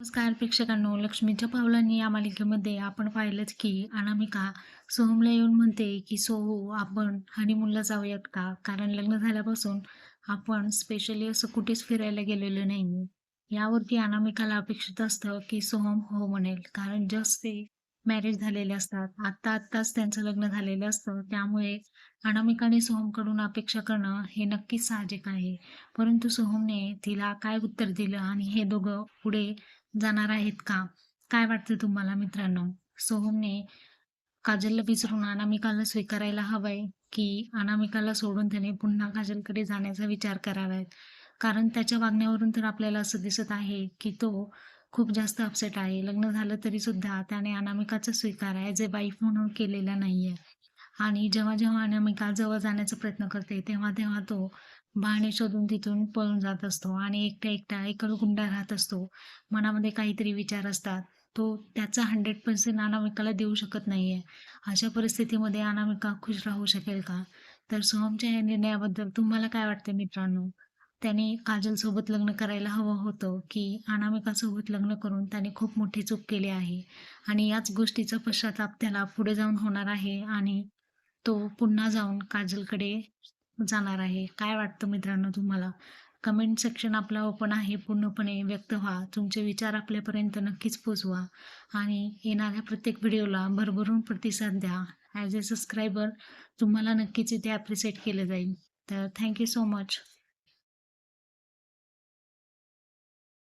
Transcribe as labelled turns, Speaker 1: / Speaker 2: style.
Speaker 1: नमस्कार प्रेक्षकांनो लक्ष्मीच्या पावलांनी या मालिकेमध्ये आपण पाहिलंच की अनामिका सोहमला येऊन म्हणते की सोहो आपण हनीमूनला जाऊयात का? कारण लग्न झाल्यापासून आपण स्पेशली असं कुठेच फिरायला गेलेलो नाही यावरती अनामिकाला अपेक्षित असतं की सोहम हो म्हणेल कारण जस्ट ते मॅरेज झालेले असतात. आत्ता आत्ताच त्यांचं लग्न झालेलं असतं. त्यामुळे अनामिकाने सोहमकडून अपेक्षा करणं हे नक्कीच साहजिक आहे. परंतु सोहमने तिला काय उत्तर दिलं आणि हे दोघं पुढे जाणार आहेत का? काय वाटतं तुम्हाला मित्रांनो? सोहमने काजलला विसरून अनामिकाला स्वीकारायला हवंय की अनामिकाला सोडून त्याने पुन्हा काजलकडे जाण्याचा विचार करावा? कारण त्याच्या वागण्यावरून तर आपल्याला असं दिसत आहे की तो खूप जास्त अपसेट आहे. लग्न झालं तरी सुद्धा त्याने अनामिकाचा स्वीकार ॲज ए वाईफ म्हणून केलेला नाही आहे आणि जेव्हा जेव्हा अनामिका जवळ जाण्याचा प्रयत्न करते तेव्हा तेव्हा तो बहाणे शोधून तिथून पळून जात असतो आणि एकटा एकट्या एकलगुंडा राहत असतो. मनामध्ये काहीतरी विचार असतात. तो त्याचा हंड्रेड पर्सेंट अनामिकाला देऊ शकत नाही आहे अशा परिस्थितीमध्ये अनामिका खुश राहू शकेल का? तर सोहमच्या या निर्णयाबद्दल तुम्हाला काय वाटते मित्रांनो? त्याने काजलसोबत लग्न करायला हवं होतं की अनामिकासोबत लग्न करून त्याने खूप मोठी चूक केली आहे. आणि याच गोष्टीचा पश्चाताप त्याला पुढे जाऊन होणार आहे आणि तो पुन्हा जाऊन काजलकडे जाणार आहे. काय वाटतं मित्रांनो तुम्हाला? कमेंट सेक्शन आपला ओपन आहे. पूर्णपणे व्यक्त व्हा. तुमचे विचार आपल्यापर्यंत नक्कीच पोचवा. आणि येणाऱ्या प्रत्येक व्हिडिओला भरभरून प्रतिसाद द्या. ॲज ए सबस्क्रायबर तुम्हाला नक्कीच इथे ॲप्रिशिएट केलं जाईल. तर थँक्यू सो मच